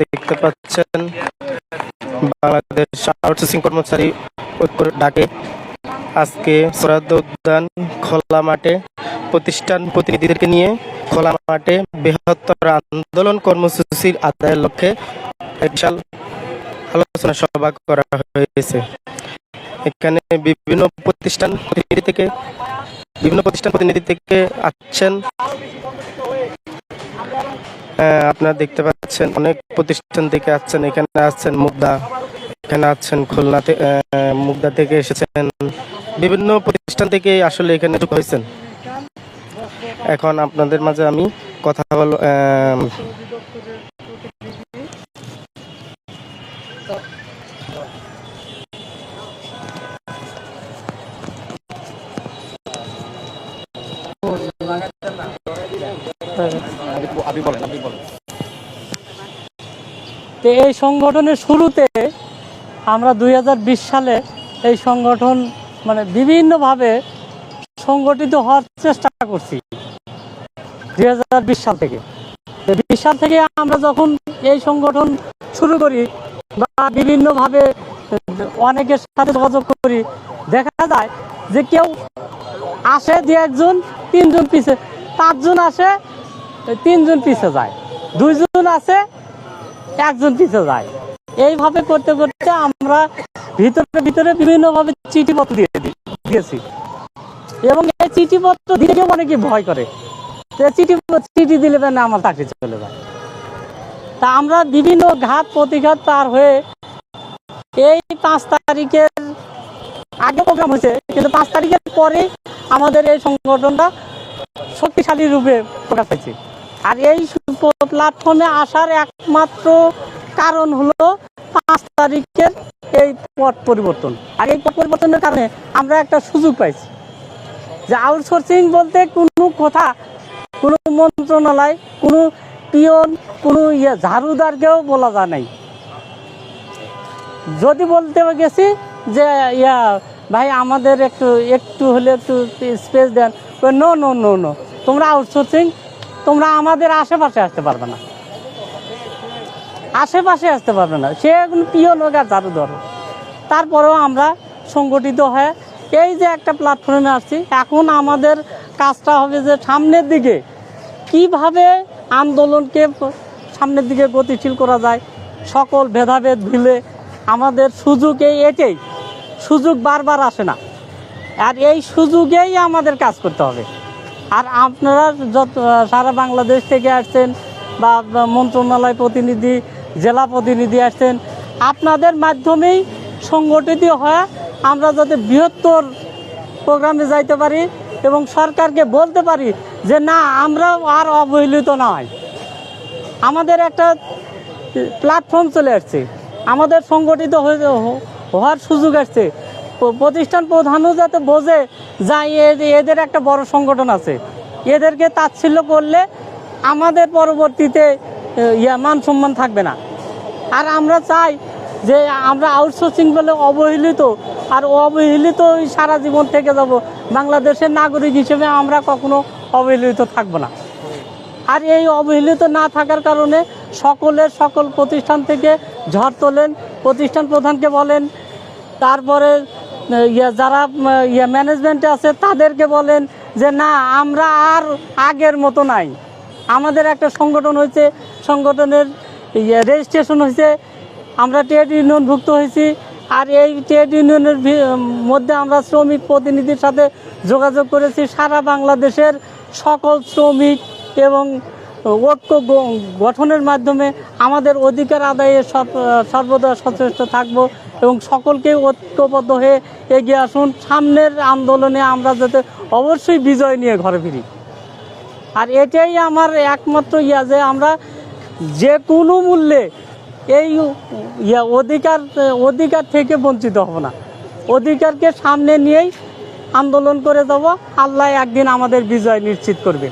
দেখতে পাচ্ছেন বাংলাদেশ কর্মচারী আজকে উদ্যান খোলা মাঠে প্রতিষ্ঠান নিয়ে খোলা মাঠে বৃহত্তর আন্দোলন কর্মসূচির আদায়ের লক্ষ্যে বিশাল আলোচনা সভা করা হয়েছে। এখানে বিভিন্ন প্রতিষ্ঠান প্রতিনিধি থেকে বিভিন্ন প্রতিষ্ঠান প্রতিনিধি থেকে আসছেন আপনারা দেখতে পাচ্ছেন অনেক প্রতিষ্ঠান থেকে আসছেন এখানে আসছেন মুগদা এখানে আসছেন খুলনা মুগদা থেকে এসেছেন বিভিন্ন প্রতিষ্ঠান থেকে আসলে এখানে হয়েছেন। এখন আপনাদের মাঝে আমি কথা বল আপনি বলেন আহ, তো এই সংগঠনের শুরুতে আমরা দুই হাজার বিশ সালে এই সংগঠন মানে বিভিন্নভাবে সংগঠিত হওয়ার চেষ্টা করছি দুই হাজার বিশ সাল থেকে। বিশ সাল থেকে আমরা যখন এই সংগঠন শুরু করি বা বিভিন্নভাবে অনেকের সাথে যোগাযোগ করি, দেখা যায় যে কেউ আসে দু একজন, তিনজন পিছে, পাঁচজন আসে, তিনজন পিছে যায়। দুইজন আছে একজন পিছে যায়। এইভাবে করতে করতে আমরা ভিতরে ভিতরে বিভিন্নভাবে চিঠিপত্র দিয়ে দিয়েছি। এবং এই চিঠিপত্র দিতে অনেকে ভয় করে। চিঠি চিঠি দিলে না আমার চাকরি চলে যায়। তা আমরা বিভিন্ন ঘাত প্রতিঘাত পার হয়ে এই পাঁচ তারিখের আগে প্রোগ্রাম হয়েছে, কিন্তু পাঁচ তারিখের পরে আমাদের এই সংগঠনটা শক্তিশালী রূপে প্রকাশ পাইছে। আর এই প্ল্যাটফর্মে আসার একমাত্র কারণ হলো পাঁচ তারিখের এই পট পরিবর্তন। আর এই পট পরিবর্তনের কারণে আমরা একটা সুযোগ পাইছি যে আউটসোর্সিং বলতে কোনো কথা, কোনো মন্ত্রণালয়, কোনো পিয়ন, কোনো ইয়ে ঝাড়ুদারকেও বলা যায় নাই। যদি বলতে গেছি যে, ইয়া, ভাই আমাদের একটু একটু হলে একটু স্পেস দেন নো নো নো নো তোমরা আউটসোর্সিং তোমরা আমাদের আশেপাশে আসতে পারবে না। আশেপাশে আসতে পারবে না। সে পিয়ন হোক আর ঝাড়ু ধরো। তারপরেও আমরা সংগঠিত হয়ে এই যে একটা প্ল্যাটফর্মে আসছি, এখন আমাদের কাজটা হবে যে সামনের দিকে কীভাবে আন্দোলনকে সামনের দিকে গতিশীল করা যায়, সকল ভেদাভেদ ভুলে আমাদের সুযোগ এই এটাই সুযোগ বারবার আসে না। আর এই সুযোগেই আমাদের কাজ করতে হবে। আর আপনারা যত, সারা বাংলাদেশ থেকে আসছেন বা মন্ত্রণালয় প্রতিনিধি, জেলা প্রতিনিধি আসছেন, আপনাদের মাধ্যমেই সংগঠিত হয়ে আমরা যাতে বৃহত্তর প্রোগ্রামে যাইতে পারি এবং সরকারকে বলতে পারি যে না আমরা আর অবহেলিত নয়। আমাদের একটা প্ল্যাটফর্ম চলে আসছে। আমাদের সংগঠিত হওয়ার সুযোগ আসছে। প্রতিষ্ঠান প্রধানও যাতে বোঝে যা এদের একটা বড় সংগঠন আছে। এদেরকে তাচ্ছিল্য করলে আমাদের পরবর্তীতে মান সম্মান থাকবে না। আর আমরা চাই যে আমরা আউটসোর্সিং বলে অবহেলিত, আর অবহেলিত সারা জীবন থেকে যাব। বাংলাদেশের নাগরিক হিসেবে আমরা কখনো অবহেলিত থাকব না। আর এই অবহেলিত না থাকার কারণে সকলের সকল প্রতিষ্ঠান থেকে ঝড় তোলেন। প্রতিষ্ঠান প্রধানকে বলেন, তারপরে যারা ইয়ে ম্যানেজমেন্টে আছে, তাদেরকে বলেন যে, না, আমরা আর আগের মতো নাই। আমাদের একটা সংগঠন হয়েছে, সংগঠনের ইয়ে রেজিস্ট্রেশন হয়েছে, আমরা ট্রেড ইউনিয়নভুক্ত হয়েছি, আর এই ট্রেড ইউনিয়নের মধ্যে আমরা শ্রমিক প্রতিনিধির সাথে যোগাযোগ করেছি। সারা বাংলাদেশের সকল শ্রমিক এবং ঐক্য গঠনের মাধ্যমে আমাদের অধিকার আদায়ে সর্বদা সচেষ্ট থাকব। এবং সকলকে ঐক্যবদ্ধ হয়ে এগিয়ে আসুন। সামনের আন্দোলনে আমরা যাতে অবশ্যই বিজয় নিয়ে ঘরে ফিরি। আর এটাই আমার একমাত্র ইয়া যে আমরা যে কোনো মূল্যে এই ইয়া অধিকার অধিকার থেকে বঞ্চিত হব না। অধিকারকে সামনে নিয়েই আন্দোলন করে যাব। আল্লাহ একদিন আমাদের বিজয় নিশ্চিত করবে।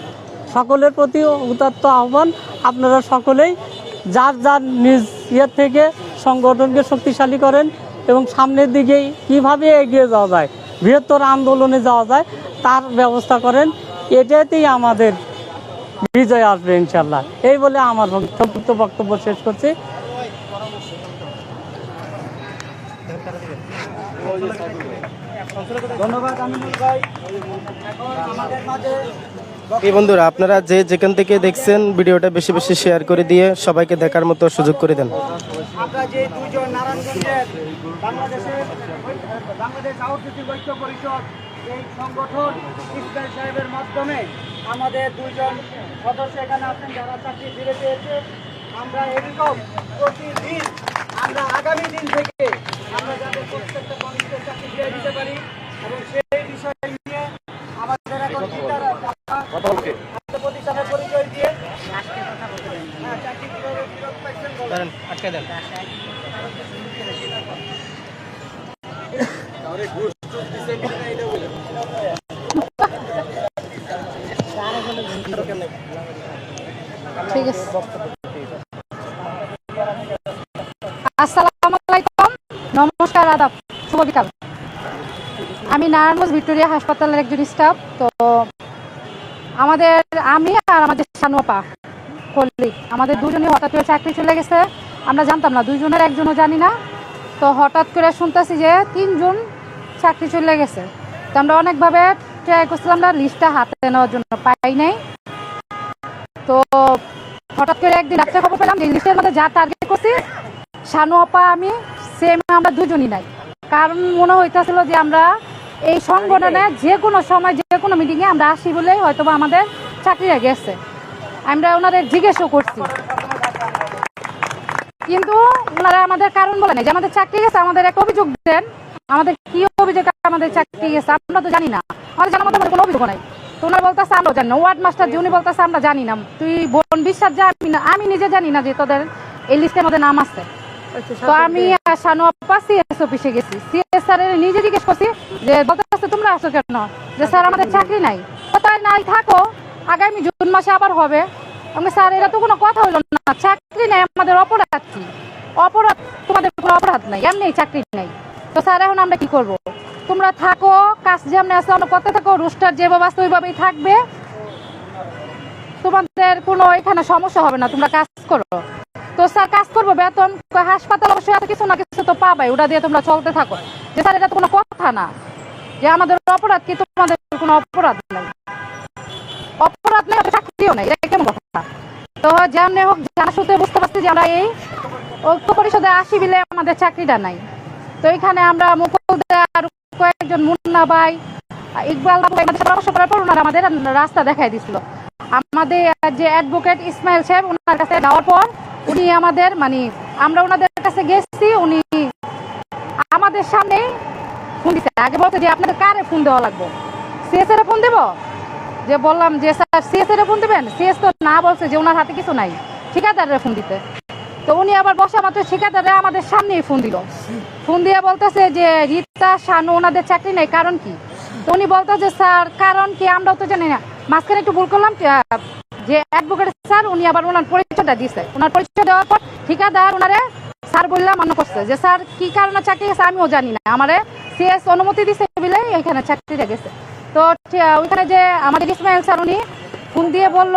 সকলের প্রতি উদাত্ত আহ্বান। আপনারা সকলেই যার যার নিজ ইয়ের থেকে সংগঠনকে শক্তিশালী করেন এবং সামনের দিকে কীভাবে এগিয়ে যাওয়া যায়, বৃহত্তর আন্দোলনে যাওয়া যায়, তার ব্যবস্থা করেন, এটাতেই আমাদের বিজয় আসবে ইনশাল্লাহ এই বলে আমার সংক্ষিপ্ত বক্তব্য শেষ করছি। এই বন্ধুরা, আপনারা যে যেখান থেকে দেখছেন ভিডিওটা বেশি বেশি শেয়ার করে দিয়ে সবাইকে দেখার মতো সুযোগ করে দেন। আমাদের এখানে এখন প্রতিষ্ঠানের পরিচয় দিয়ে। হ্যাঁ। আটকে দেন। ঠিক আছে। আসসালামু আলাইকুম। নমস্কার আদাব। শুভ বিকাল। আমি নারায়ণগঞ্জ ভিক্টোরিয়া হাসপাতালের একজন স্টাফ তো আমাদের আমি আর আমাদের সানুয়াপা কল্লিক আমাদের দুজনই হঠাৎ করে চাকরি চলে গেছে। আমরা জানতাম না দুজনের একজনও জানি না। তো হঠাৎ করে শুনতেছি যে তিনজন চাকরি চলে গেছে। তো আমরা অনেকভাবে ট্রাই করছিলাম না লিস্টটা হাতে নেওয়ার জন্য পাই নাই। তো হঠাৎ করে একদিন রাত্রে খবর পেলাম যে লিস্টের মধ্যে যা টার্গেট করছি শানু আমি সেম আমরা দুজনই নাই। কারণ মনে হইতেছিল যে আমরা এই সংগঠনে যে কোনো সময় যে কোনো মিটিংয়ে আমরা আসি বলে হয়তো আমাদের চাকরিটা গেছে। আমরা ওনাদের জিজ্ঞেসও করছি। কিন্তু ওনারা আমাদের কারণ বলে নাই যে আমাদের চাকরি গেছে আমাদের একটা অভিযোগ দেন। আমাদের কি অভিযোগ আমাদের চাকরি গেছে আমরা তো জানি না। আমাদের জানার মধ্যে কোনো অভিযোগ নাই। তো ওনারা বলতেছে আমরা জানি না। ওয়ার্ড মাস্টার যে উনি বলতেছে আমরা জানি না। তুই বোন বিশ্বাস যা আমি না। আমি নিজে জানি না যে তোদের এই লিস্টের মধ্যে নাম আছে। তো আমি শানু আপা সিএস অফিসে গেছি। সিএস স্যারের নিজে জিজ্ঞেস করছি যে বলতেছে তোমরা আসো কেন? যে স্যার আমাদের চাকরি নাই। তাই নাই? থাকো। আগামী জুন মাসে আবার হবে। আমি স্যার এটা তো কোনো কথা হলো না। চাকরি নেই আমাদের অপরাধ কি? অপরাধ তোমাদের কোনো অপরাধ নাই। এমনি চাকরি নেই। তো স্যার এখন আমরা কি করব? তোমরা থাকো কাজ যেমনি আছে আমরা করতে থাকো। রোস্টার যেভাবে আছে ওইভাবেই থাকবে। তোমাদের কোনো এখানে সমস্যা হবে না। তোমরা কাজ করো। তো স্যার, কাজ করব, বেতন হাসপাতাল অবশ্যই কিছু না কিছু তো পাবাই, ওটা দিয়ে তোমরা চলতে থাকো। যে স্যার, এটা তো কোনো কথা না। যে আমাদের অপরাধ কি, তোমাদের কোনো অপরাধ নাই। অপরাধ নেই চাকরিও নেই, এটা কেমন কথা? তো যেমনি হোক জানা সূত্রে বুঝতে পারছি যে আমরা এই ঐক্য পরিষদে আসি বিলে আমাদের চাকরিটা নাই। তো এখানে আমরা মুকুল দে আর কয়েকজন মুন্না ভাই, ইকবাল বাবু আমাদের পরামর্শ করার পর ওনারা আমাদের রাস্তা দেখাই দিছিল। আমাদের যে অ্যাডভোকেট ইসমাইল সাহেব ওনার কাছে যাওয়ার পর উনি আমাদের মানে আমরা ওনাদের কাছে গেছি, উনি আমাদের সামনে ফোন দিচ্ছে আগে বলছে যে আপনাদের কারে ফোন দেওয়া লাগবে? সিএস এর ফোন দেবো? যে বললাম যে, স্যার সিএস এর ফোন দিবেন? সিএস তো না বলছে যে ওনার হাতে কিছু নাই। ঠিকাদারের ফোন দিতে। তো উনি আবার বসা মাত্র ঠিকাদারে আমাদের সামনেই ফোন দিল। ফোন দিয়ে বলতেছে যে, রীতা, শানু ওনাদের চাকরি নেই, কারণ কি? তো উনি বলতেছে, স্যার, কারণ কি? আমরাও তো জানি না। মাঝখানে একটু ভুল করলাম যে অ্যাডভোকেট স্যার উনি আবার ওনার পরিচয়টা দিছে ওনার পরিচয় দেওয়ার পর ঠিকাদার ওনারে স্যার বললাম, মান্য করছে যে স্যার কি কারণে চাকরি গেছে আমিও জানি না। আমারে সিএস অনুমতি দিছে বলে এখানে চাকরিটা গেছে। তো ওইখানে যে আমাদের ইসমাইল স্যার উনি ফোন দিয়ে বলল,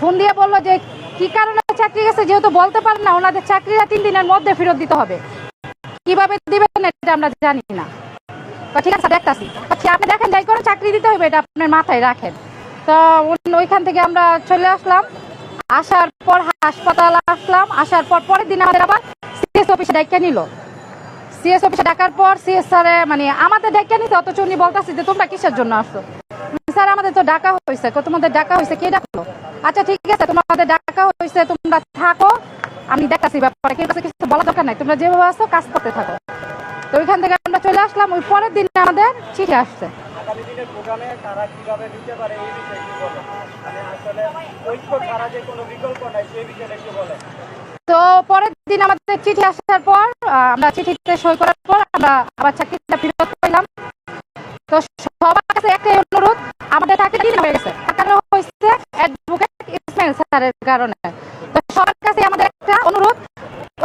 ফোন দিয়ে বলল যে, কি কারণে চাকরি গেছে যেহেতু বলতে পারেন না, ওনাদের চাকরিটা তিন দিনের মধ্যে ফেরত দিতে হবে। কীভাবে দিবেন এটা আমরা জানি না। ঠিক আছে, দেখতাছি। আচ্ছা আপনি দেখেন, যাই করে চাকরি দিতে হবে এটা আপনার মাথায় রাখেন। তো ওইখান থেকে আমরা চলে আসলাম। আসার পর হাসপাতাল আসলাম। আসার পর পরের দিন আমাদের আবার সিএস অফিসে ডাইকা নিল। সিএস অফিসে ডাকার পর সিএস স্যারে মানে আমাদের ডাইকা নিতে অথচ উনি বলতেছে যে, তোমরা কিসের জন্য আসছো? স্যার, আমাদের তো ডাকা হয়েছে তোমাদের ডাকা হয়েছে কে ডাকলো? আচ্ছা ঠিক আছে, তোমাদের ডাকা হয়েছে তোমরা থাকো। আমি দেখাচ্ছি ব্যাপারে কেউ কাছে কিছু বলা দরকার নাই। তোমরা যেভাবে আসো কাজ করতে থাকো। তো ওইখান থেকে আমরা চলে আসলাম ওই পরের দিন আমাদের চিঠি আসছে। মানে তো পরের দিন আমাদের চিঠি আসার পর আমরা চিঠিতে সই করার পর আমরা আবার চাকরিটা ফেরত পেলাম। তো সবার কাছে একটাই অনুরোধ আমাদের চাকরি দিন হয়ে গেছে। কারণ হয়েছে অ্যাডভোকেট ইসমাইল স্যারের কারণে। তো সবার কাছে আমাদের একটা অনুরোধ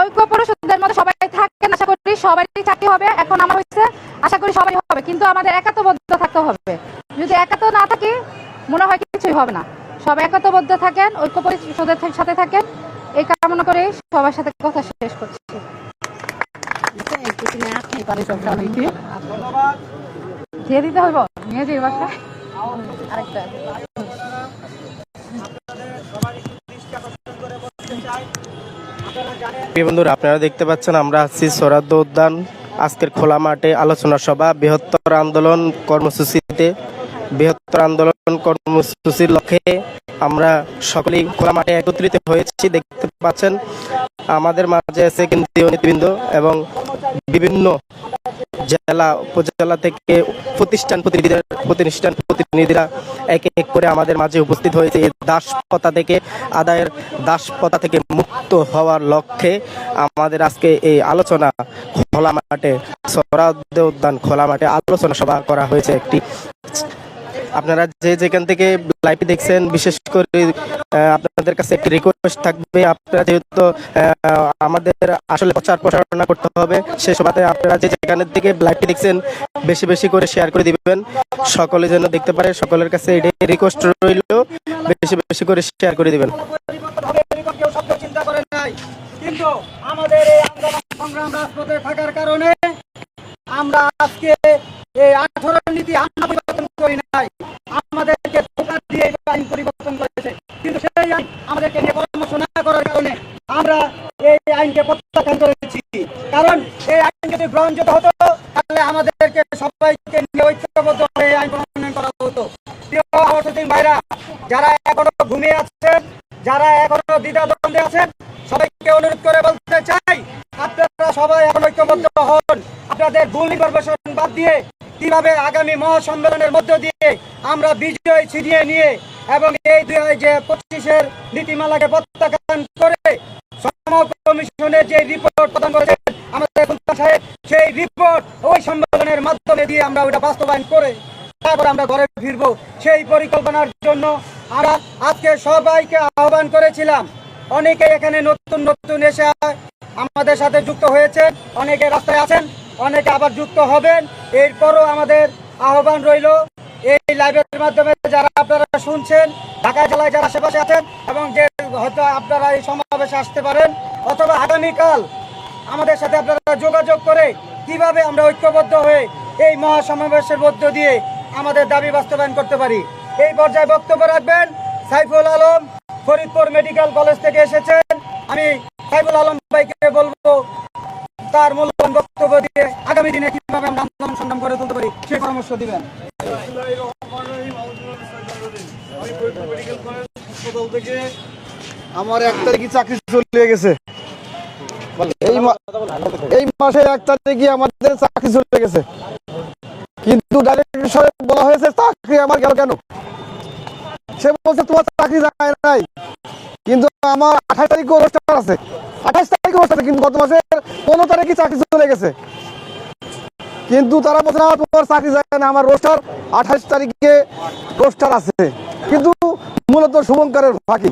ঐক্য পরিষদের মধ্যে সবাই থাকেন আশা করি সবারই চাকরি হবে এখন আমার হচ্ছে আশা করি সবাই হবে কিন্তু আমাদের একাত্মবদ্ধ থাকতে হবে। যদি একাত্ম না থাকি মনে হয় কিছুই হবে না। সব একতাবদ্ধ থাকেন ঐক্য পরিষদের সাথে থাকেন এই কামনা করে সবার সাথে কথা শেষ করছি। দিয়ে দিতে হইব? নিয়ে যাই বাসায় আরেকটা। বন্ধুরা, আপনারা দেখতে পাচ্ছেন আমরা আছি সরাদ্দ উদ্যান। আজকের খোলা মাঠে আলোচনা সভা, বৃহত্তর আন্দোলন কর্মসূচিতে। বৃহত্তর আন্দোলন কর্মসূচির লক্ষ্যে আমরা সকলেই খোলা মাঠে একত্রিত হয়েছি, দেখতে পাচ্ছেন। আমাদের মাঝে আছে কেন্দ্রীয় নেতৃবৃন্দ এবং বিভিন্ন জেলা, উপজেলা থেকে প্রতিষ্ঠান প্রতিনিধিরা প্রতিষ্ঠান প্রতিনিধিরা এক এক করে আমাদের মাঝে উপস্থিত হয়েছে। এই দাসপতা থেকে, আদায়ের দাসপথা থেকে মুক্ত হওয়ার লক্ষ্যে আমাদের আজকে এই আলোচনা খোলা মাঠে সরাদ্দ উদ্যান খোলা মাঠে আলোচনা সভা করা হয়েছে একটি আপনারা যে যেখান থেকে লাইভ দেখছেন, বিশেষ করে আপনাদের কাছে একটি রিকোয়েস্ট থাকবে, আপনারা যেহেতু আমাদের আসলে প্রচার প্রসারণা করতে হবে, সে সভাতে আপনারা যে যেখানে থেকে লাইভটি দেখছেন, বেশি বেশি করে শেয়ার করে দিবেন। সকলে যেন দেখতে পারে, সকলের কাছে এটাই রিকোয়েস্ট রইল, বেশি বেশি করে শেয়ার করে দিবেন। কিন্তু আমাদের আন্দোলন সংগ্রাম রাজপথে থাকার কারণে আমরা আজকে এই আঠারো নীতি আমরা পরিবর্তন করি নাই। আমাদেরকে ধোকা দিয়ে আইন পরিবর্তন করেছে। কিন্তু সেই আইন আমাদেরকে নিয়ে পরামর্শ না করার কারণে আমরা এই আইনকে প্রত্যাখ্যান করেছি। কারণ এই আইন যদি গ্রহণযোগ্য হতো, তাহলে আমাদেরকে সবাইকে নিয়ে ঐক্যবদ্ধ হয়ে আইন প্রণয়ন করা হতো। ভাইরা, যারা এখনও ঘুমিয়ে আছেন, যারা এখনও দ্বিধাদ্বন্দ্বে আছেন, সবাইকে অনুরোধ করে বলতে চাই আপনারা সবাই এখন ঐক্যবদ্ধ হন। আপনাদের ভুল ইনফরমেশন বাদ দিয়ে কীভাবে আগামী মহাসম্মেলনের মধ্য দিয়ে আমরা বিজয় ছিনিয়ে নিয়ে এবং এই দুই হাজার যে পঁচিশের নীতিমালাকে প্রত্যাখ্যান করে কমিশনের যে রিপোর্ট প্রদান করেছেন আমাদের সাহেব, সেই রিপোর্ট ওই সম্মেলনের মাধ্যমে দিয়ে আমরা ওটা বাস্তবায়ন করে তারপর আমরা ঘরে ফিরবো। সেই পরিকল্পনার জন্য আমরা আজকে সবাইকে আহ্বান করেছিলাম। অনেকে এখানে নতুন নতুন এসে আমাদের সাথে যুক্ত হয়েছে। অনেকে রাস্তায় আছেন, অনেকে আবার যুক্ত হবেন। এরপরও আমাদের আহ্বান রইল। এই লাইভের মাধ্যমে যারা আপনারা শুনছেন, ঢাকা জেলায় যারা আশেপাশে আছেন এবং যে হয়তো আপনারা এই সমাবেশে আসতে পারেন, অথবা আগামীকাল আমাদের সাথে আপনারা যোগাযোগ করে কীভাবে আমরা ঐক্যবদ্ধ হয়ে এই মহাসমাবেশের মধ্য দিয়ে আমাদের দাবি বাস্তবায়ন করতে পারি। এই পর্যায়ে বক্তব্য রাখবেন সাইফুল আলম ফরিদপুর মেডিকেল কলেজ থেকে এসেছেন। আমি সাইফুল আলম ভাইকে বলব, তার মূল্যবান বক্তব্য দিয়ে আগামী দিনে কীভাবে আমরা আন্দোলন সংগ্রাম করে তুলতে পারি, সে পরামর্শ দিবেন। আমার এক তারিখে চাকরি চলে গেছে। এই মা- এই মাসে এক তারিখে আমাদের চাকরি চলে গেছে। কিন্তু ডাইরেক্টর বলা হয়েছে, চাকরি আমার গেল কেন? সে বলছে, তোমার চাকরি যায় নাই। কিন্তু আমার আঠাশ তারিখে অনুষ্ঠান আছে। আঠাশ তারিখে অনুষ্ঠান কিন্তু গত মাসের পনেরো তারিখে চাকরি চলে গেছে। কিন্তু তারা বলছে, না, তোমার চাকরি যায় না আমার রোস্টার আঠাশ তারিখে রোস্টার আছে। কিন্তু মূলত শুভঙ্করের ফাঁকি।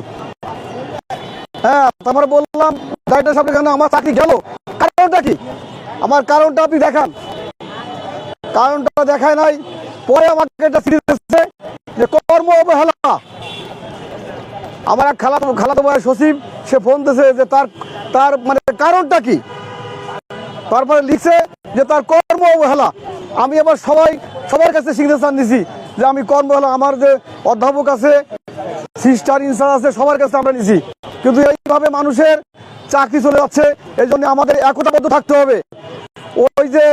হ্যাঁ তারপরে বললাম, ডাক্তার সাহেব কেন আমার চাকরি গেল। কারণটা কি? আমার কারণটা আপনি দেখান। কারণটা দেখায় নাই পরে আমাকে একটা সিরিজ এসেছে যে কর্ম অবহেলা। আমার এক খালাতো খালাতো ভাই সচিব, সে ফোন দিয়েছে যে তার তার মানে কারণটা কি? তারপরে লিখছে যে তার কর্ম অবহেলা। আমি আবার সবাই সবার কাছে সিগনেচার নিছি যে আমি কর্ম অবহেলা। আমার যে অধ্যাপক আছে সিস্টার ইনচার্জ আছে, সবার কাছে আমরা নিছি। কিন্তু এইভাবে মানুষের চাকরি চলে যাচ্ছে এই জন্য আমাদের একতাবদ্ধ থাকতে হবে। ওই যে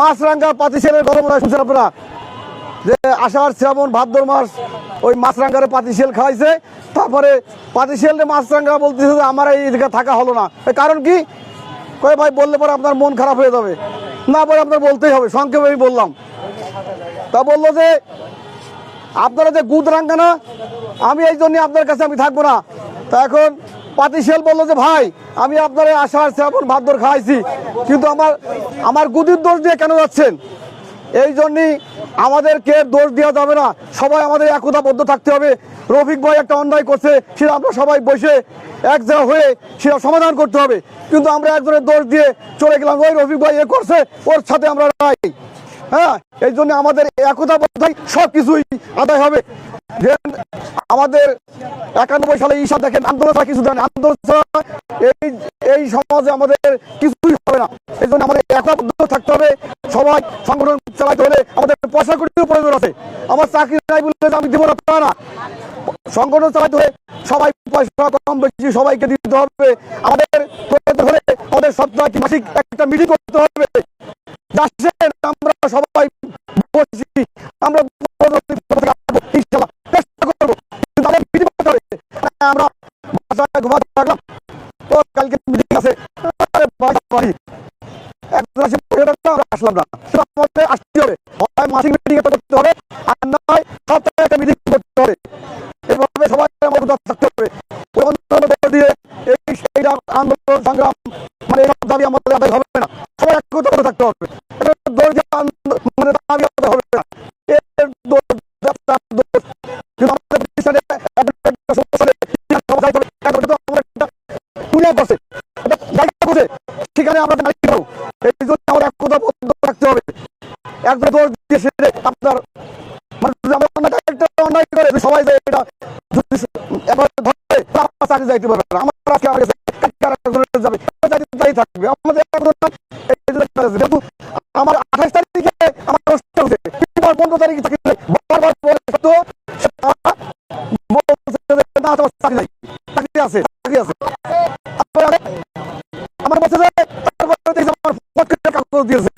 মাছরাঙ্গা পাতিসেলের গরম শুনছেন আপনারা? যে আষাঢ়, শ্রাবণ, ভাদ্র মাস ওই মাছরাঙ্গারে পাতিসেল খাওয়াইছে। তারপরে পাতিসেলে মাছরাঙ্গা বলতেছে যে আমার এই জায়গায় থাকা হলো না। কারণ কি? কয়ে, ভাই, বললে পরে আপনার মন খারাপ হয়ে যাবে। না পরে আপনার বলতেই হবে। সংক্ষেপে আমি বললাম। তা বলল যে, আপনারা যে গুদ রাঙ্গানা আমি এই জন্য আপনার কাছে আমি থাকব না। তা এখন পাতিশেল বলল যে, ভাই, আমি আপনার আষাঢ়, শ্রাবণ, ভাদ্র খাইছি কিন্তু আমার আমার গুদির দোষ দিয়ে কেন যাচ্ছেন? এই জন্যই আমাদেরকে দোষ দেওয়া যাবে না। সবাই আমাদের একতাবদ্ধ থাকতে হবে। রফিক ভাই একটা অন্যায় করছে, সেটা আমরা সবাই বসে এক জায়গা হয়ে সেটা সমাধান করতে হবে। কিন্তু আমরা একজনের দোষ দিয়ে চলে গেলাম, ওই রফিক ভাই এ করছে, ওর সাথে আমরা নাই। হ্যাঁ এই জন্য আমাদের একতা বোধহয় সব কিছুই আদায় হবে। আমাদের একানব্বই সালে ঈশা দেখেন, আন্দোলন কিছু দেন আন্দোলন এই এই সমাজে আমাদের কিছুই হবে না। এই জন্য আমাদের একতাবদ্ধ থাকতে হবে। সবাই সংগঠন চালাতে হলে আমাদের পয়সা কোটির প্রয়োজন আছে। আমার চাকরি নাই বলে আমি দেবো না না। সংগঠন চালাতে হলে সবাই পয়সা কম বেশি সবাইকে দিতে হবে। আমাদের আমাদের সপ্তাহে মাসিক একটা মিটিং করতে হবে। আমরা সবাই বসছি, আমরা চেষ্টা করব। হবে। আমরা ঘুমাতে থাকলাম। তো কালকে মিটিং আছে। আসলাম না। আমাদের আসতে হবে। হয় মাসিক মিটিং করতে হবে, আর নয় সপ্তাহে একটা মিটিং করতে হবে। এভাবে সবাই আমাদের থাকতে হবে। দিয়ে এই সেই আন্দোলন, সংগ্রাম মানে এরকম দাবি আমাদের আদায় হবে না। সবাই একত্র থাকতে হবে। যাইতে পারবে আমার আজকে আমার কাছে যাবে? যাই থাকবে। আমাদের আমার আঠাশ তারিখে আমার পনেরো তারিখে চাকরি বারবার যে, চাকরি আমার বলছে যে দিয়েছে।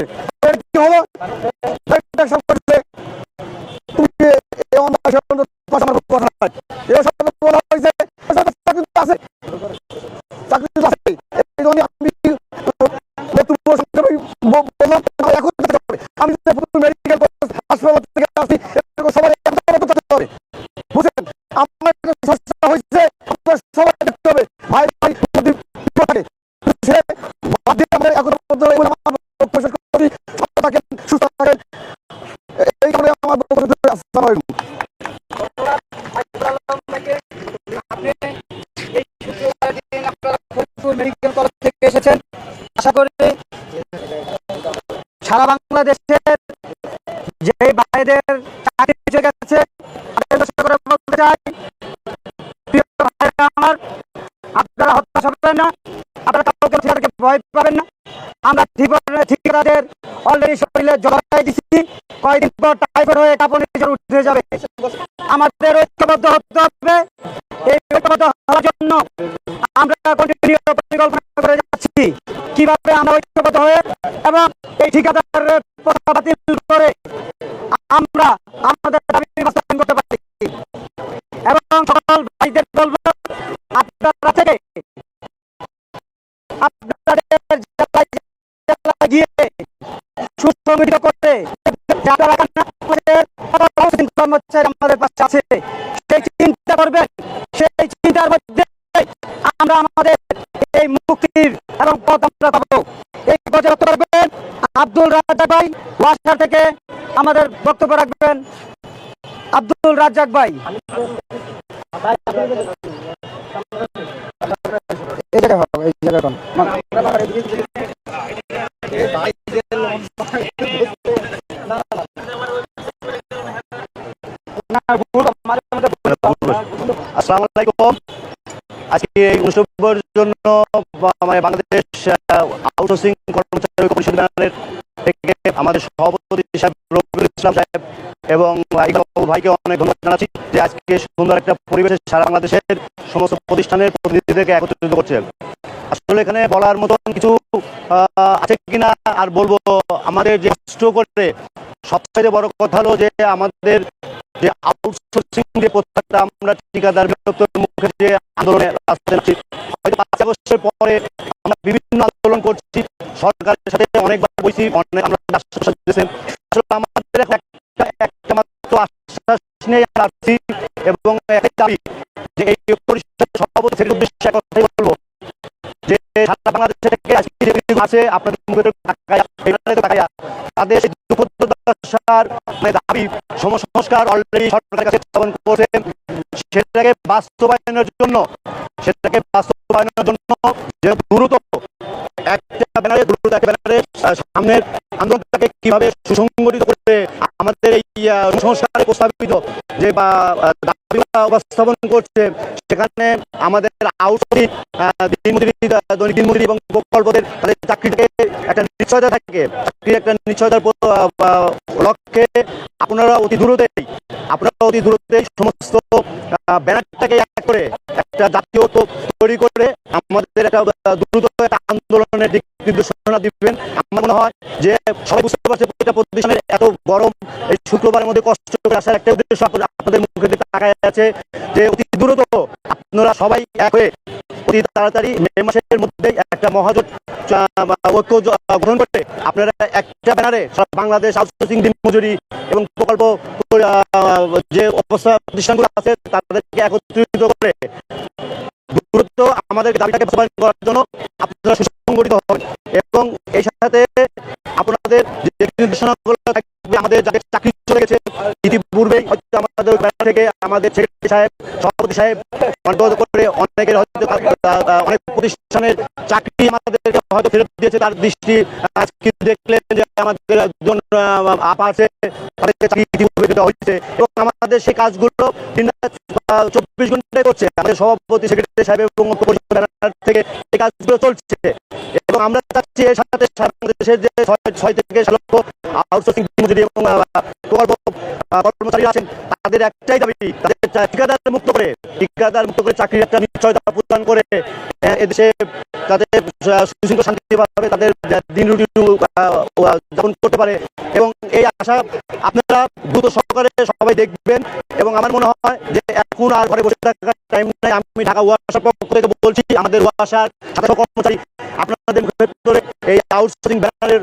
আপনারা না। আপনারা ভয় পাবেন না। আমরা ঠিকাদার- অলরেডি শরীরে দিচ্ছি কয়েকদিন পর টাইফয়েড হয়ে কাপড় উঠে যাবে। আমাদের ঐক্যবদ্ধ হতে হবে। এই হওয়ার জন্য আমরা যাচ্ছি। কীভাবে আমরা ঐক্যবদ্ধ হয়ে এবং এই ঠিকাদারের কথা বাতিল করে আমরা আমাদের দাবি বাস্তবায়ন করতে পারি। এবং সকল ভাইদের বলব, আপনারা থেকে আপনাদের গিয়ে সুসংগঠিত করতে আমাদের পাশে আছে, সেই চিন্তা করবেন, সেই চিন্তার মধ্যে আমরা আমাদের এই মুক্তির এবং পথ আমরা পাবো। এই রক্ত করবেন আব্দুল রাজ্জাক ভাই ওয়াসার থেকে আমাদের বক্তব্য রাখবেন। আব্দুল রাজ্জাক ভাই। এই জায়গায় হবে, এই জায়গায় না, ভুল, মাঝে মাঝে ভুল। আসসালামু আলাইকুম। আজকে এই উৎসবের জন্য মানে বাংলাদেশ আউটসোর্সিং ব্যানারের থেকে আমাদের সভাপতি সাহেব রবিউল ইসলাম সাহেব এবং ভাইকে অনেক ধন্যবাদ জানাচ্ছি যে আজকে সুন্দর একটা পরিবেশে সারা বাংলাদেশের সমস্ত প্রতিষ্ঠানের প্রতিনিধিদেরকে একত্রিত করছে আসলে এখানে বলার মতন কিছু আছে কিনা আর বলব, আমাদের যে কষ্ট করে সবচেয়ে বড় কথা হলো যে আমাদের যে আউটসোর্সিং যে প্রথাটা আমরা ঠিকাদার মুখে যে আন্দোলনে হয়তো পাঁচ আগস্টের পরে আমরা বিভিন্ন আন্দোলন করছি সরকারের সাথে অনেকবার বলছি অনেক আমাদের একটা মাত্র আশ্বাস নিয়ে আসছি এবং একটাই দাবি যে এই পরিষদের উদ্দেশ্যে কথাই বলব যে সারা থেকে আজকে আছে, আপনাদের তাদের মানে দাবি সংস্কার অলরেডি সরকারের কাছে স্থাপন করেছেন সেটাকে বাস্তবায়নের জন্য সেটাকে বাস্তবায়নের জন্য যে দ্রুত একটা ব্যানারে দ্রুত ব্যানারে সামনের আন্দোলনটাকে কীভাবে সুসংগঠিত করে করে আমাদের এই সংস্কারে প্রস্তাবিত যে, বা উপস্থাপন করছে, সেখানে আমাদের আউটসোর্সিং দিনমজুরি দৈনিক দিনমজুরি এবং প্রকল্পদের তাদের চাকরিটাকে একটা নিশ্চয়তা থাকে। চাকরির একটা নিশ্চয়তার লক্ষ্যে আপনারা অতি দ্রুতই, আপনারা অতি দ্রুতই সমস্ত ব্যানারটাকে করে একটা জাতীয় তৈরি করে আমাদের একটা দ্রুত একটা আন্দোলনের দিক নির্দেশনা দিবেন। আমার মনে হয় যে সবাই বুঝতে পারছে প্রতিষ্ঠানের এত গরম, এই শুক্রবারের মধ্যে কষ্ট করে আসার একটা উদ্দেশ্য আপনাদের- মুখে দেখে তাকায় আছে যে অতি দ্রুত আপনারা সবাই এক হয়ে অতি তাড়াতাড়ি মে মাসের মধ্যেই একটা মহাজোট ঐক্য জ- গঠন করে আপনারা একটা ব্যানারে বাংলাদেশ আউটসোর্সিং দিন মজুরি এবং প্রকল্প যে অবস্থা প্রতিষ্ঠানগুলো আছে, তাদেরকে একত্রিত করে দ্রুত আমাদের দাবিটাকে বাস্তবায়ন করার জন্য আপনারা সুসংগঠিত হবেন। এবং এই সাথে আপনাদের আমাদের যাদের চাকরি চলে গেছে, ইতিপূর্বেই হয়তো আমাদের থেকে আমাদের সেক্রেটারি সাহেব, সভাপতি সাহেব অনুরোধ করে অনেকের হয়তো অনেক প্রতিষ্ঠানের চাকরি আমাদেরকে হয়তো ফেরত দিয়েছে, তার দৃষ্টি আজকে দেখলেন যে আমাদের একজন আপা আছে, তাদেরকে চাকরি হয়েছে, এবং আমাদের সেই কাজগুলো চব্বিশ ঘন্টায় করছে। আমাদের সভাপতি, সেক্রেটারি সাহেব এবং থেকে এই কাজগুলো চলছে। এবং আমরা চাচ্ছি এর সাথে বাংলাদেশের যে ছয় থেকে লক্ষ আউটসোর্সিং এবং প্রকল্প কর্মচারী আছেন, তাদের একটাই দাবি, তাদের ঠিকাদার মুক্ত করে, ঠিকাদার মুক্ত করে চাকরির একটা নিশ্চয়তা প্রদান করে। এদেশে তাদের সুশৃঙ্খল শান্তিভাবে তাদের দিন রুটি যাপন করতে পারে। এবং এই আশা আপনারা দ্রুত সহকারে সবাই দেখবেন। এবং আমার মনে হয় যে এখন আর ঘরে বসে থাকার টাইম নাই। আমি ঢাকা ওয়াসার পক্ষ থেকে বলছি, আমাদের ওয়াসার সাতাশো কর্মচারী, আপনাদের ভেতরে এই আউটসোর্সিং ব্যানারের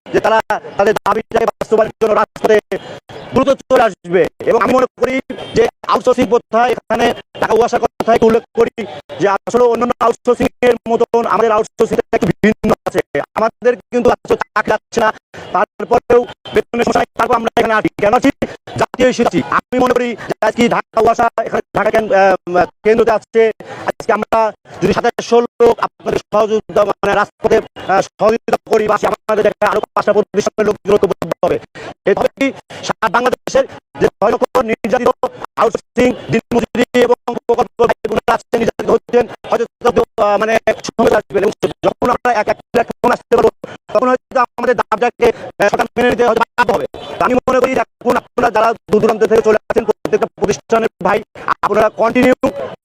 যে তারা তাদের দাবিটাকে বাস্তবায়নের জন্য রাজপথে দ্রুত চলে আসবে। এবং আমি মনে করি যে আউটসোর্সিং প্রথা এখানে টাকা ওয়াসার কথাই উল্লেখ করি যে আসলে অন্যান্য আউটসোর্সিং এর মতন আমাদের আউটসোর্সিং একটু ভিন্ন আছে। আমাদের কিন্তু চাকরি আছে না, তারপরেও বেতনের সমস্যা তারপর আমরা এখানে আছি কেন আছি জাতীয় আছি। আমি মনে করি আজকে ঢাকা ওয়াসা এখানে ঢাকা কেন- কেন্দ্রতে আসছে, আজকে আমরা যদি সাতাশশো লোক আপনাদের সহযোগিতা মানে রাজপথে সহযোগিতা করি বা আমাদের আরও পাঁচটা প্রতিষ্ঠানের লোক ঐক্যবদ্ধ হবে। এভাবে কি বাংলাদেশের যে নির্যাতিত দিনমজুরি এবং প্রকল্প নির্যাতিত হচ্ছেন, হয়তো মানে যখন আমরা এক এক প্ল্যাটফর্ম আসতে তখন হয়তো আমাদের মেনে নিতে হবে। আমি মনে করি এখন আপনারা যারা দূর দূরান্ত থেকে চলে আসেন প্রত্যেকটা প্রতিষ্ঠানের ভাই, আপনারা কন্টিনিউ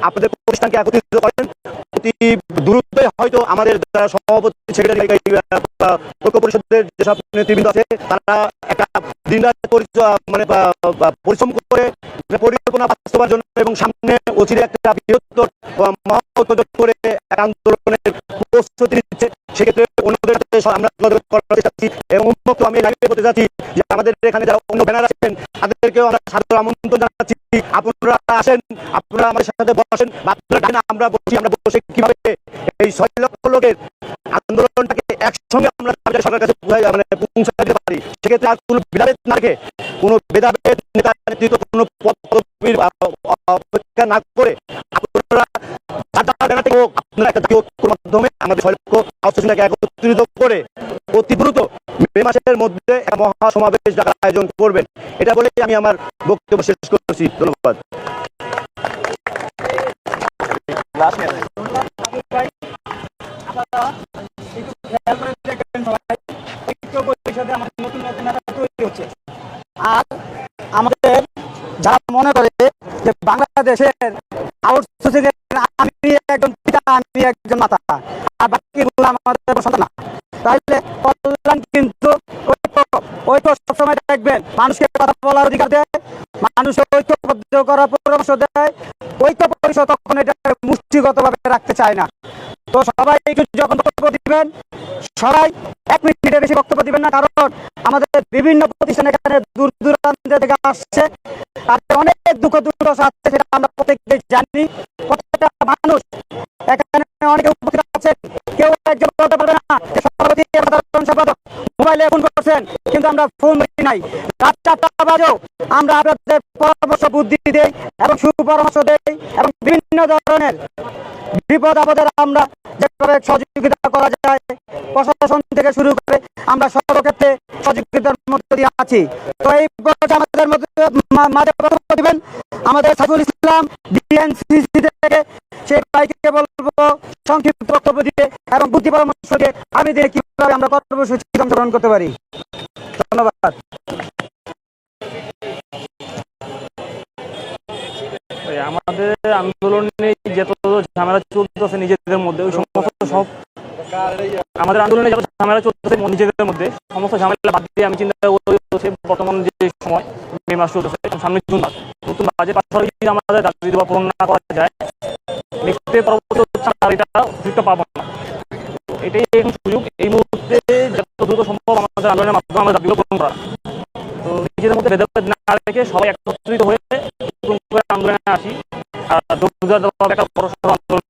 আপনাদের প্রতিষ্ঠানকে একত্রিত করেন। অতি দ্রুতই হয়তো আমাদের যারা সভাপতি ঐক্য পরিষদের যেসব নেতৃবৃন্দ আছে তারা একটা দিনরাত মানে পরিশ্রম করে পরিকল্পনা বাস্তবায়নের জন্য এবং সামনে অচিরে একটা বৃহত্তর আহ, করে এক আন্দোলনের প্রস্তুতি নিচ্ছে সেক্ষেত্রে অন্যদের আমরা করার চেষ্টা এবং উন্মুক্ত আমি বলতে চাচ্ছি যে আমাদের এখানে যারা অন্য ব্যানার আছেন তাদেরকেও আমরা সাদর আমন্ত্রণ জানাচ্ছি। আপনারা আসেন, আপনারা আমাদের সাথে বসেন আমরা বসি আমরা বসে কীভাবে এই ছয় লক্ষ লোকের আন্দোলনটাকে একসঙ্গে আমরা সরকারের কাছে মানে পারি। সেক্ষেত্রে আর কোনো ভেদাভেদ না রেখে, কোনো ভেদাভেদ নেতা নেতৃত্ব কোনো অপেক্ষা না করে আপনারা আপনারা একটা মাধ্যমে আমাদের একত্রিত করে অতি দ্রুত মে মাসের মধ্যে মহা সমাবেশ আয়োজন করবেন। এটা বলে আমি আমার বক্তব্য শেষ করছি। ধন্যবাদ। আর আমাদের যারা মনে করে যে বাংলাদেশের আউটসোর্সিং আমি একজন পিতা, আমি একজন মাতা, আর বাকিগুলো আমাদের সন্তান না। তাইলে কিন্তু ঐক্য সবসময় দেখবেন মানুষকে কথা বলার অধিকার দেয় মানুষকে ঐক্যবদ্ধ করার পরামর্শ দেয়। ঐক্য পরিষদ তখন এটা রাখতে চায় না। তো সবাই যখন বক্তব্য দিবেন, সবাই এক মিনিটের বেশি বক্তব্য দিবেন না, কারণ আমাদের বিভিন্ন প্রতিষ্ঠান এখানে দূর দূরান্ত থেকে আসছে। অনেক দুঃখ দুর্দশা সেটা আমরা প্রত্যেকে জানি। প্রত্যেকটা মানুষ এখানে অনেকে উপস্থিত আছে কেউ একজন বলতে পারবে না সভাপতি সম্পাদক মোবাইলে ফোন করছেন, কিন্তু আমরা ফোন ধরি নাই। রাত চারটা বাজেও আমরা আপনাদের পরামর্শ বুদ্ধি দেই এবং সুপরামর্শ দেই এবং বিভিন্ন ধরনের বিপদ আপদের আমরা যেভাবে সহযোগিতা করা যায়, প্রশাসন থেকে শুরু করে আমরা সর্বক্ষেত্রে সহযোগিতার মধ্যে দিয়ে আছি। তো এই আমাদের মাঝে দিবেন আমাদের সাইফুল ইসলাম, ডিএনসিসি থেকে সেই ভাইকে বলব, সংক্ষিপ্ত বক্তব্য দিয়ে এবং বুদ্ধি পরামর্শ দিয়ে আমি দিয়ে কীভাবে আমরা কর্মসূচিতে অংশগ্রহণ করতে পারি। ধন্যবাদ। আমাদের আন্দোলনে যত ঝামেলা চলতেছে নিজেদের মধ্যে, ওই সমস্ত সব আমাদের আন্দোলনে যত ঝামেলা চলতেছে নিজেদের মধ্যে, সমস্ত ঝামেলা বাদ দিয়ে আমি চিন্তা করি বর্তমান যে সময় মে মাস চলতেছে সামনে জুন মাস। নতুন বাজে পাশাপাশি যদি আমাদের দাবি দেওয়া পূরণ না করা যায়। নেক্সটে এটা সুযোগটা পাবো না। এটাই এখন সুযোগ। এই মুহূর্তে যত দ্রুত সম্ভব আমাদের আন্দোলনের মাধ্যমে আমরা দাবিগুলো পূরণ করা। তো নিজেদের মধ্যে ভেদাভেদ না রেখে সবাই একত্রিত হয়ে আন্দোলনে আসি। আর দোকান একটা বড় আন্দোলন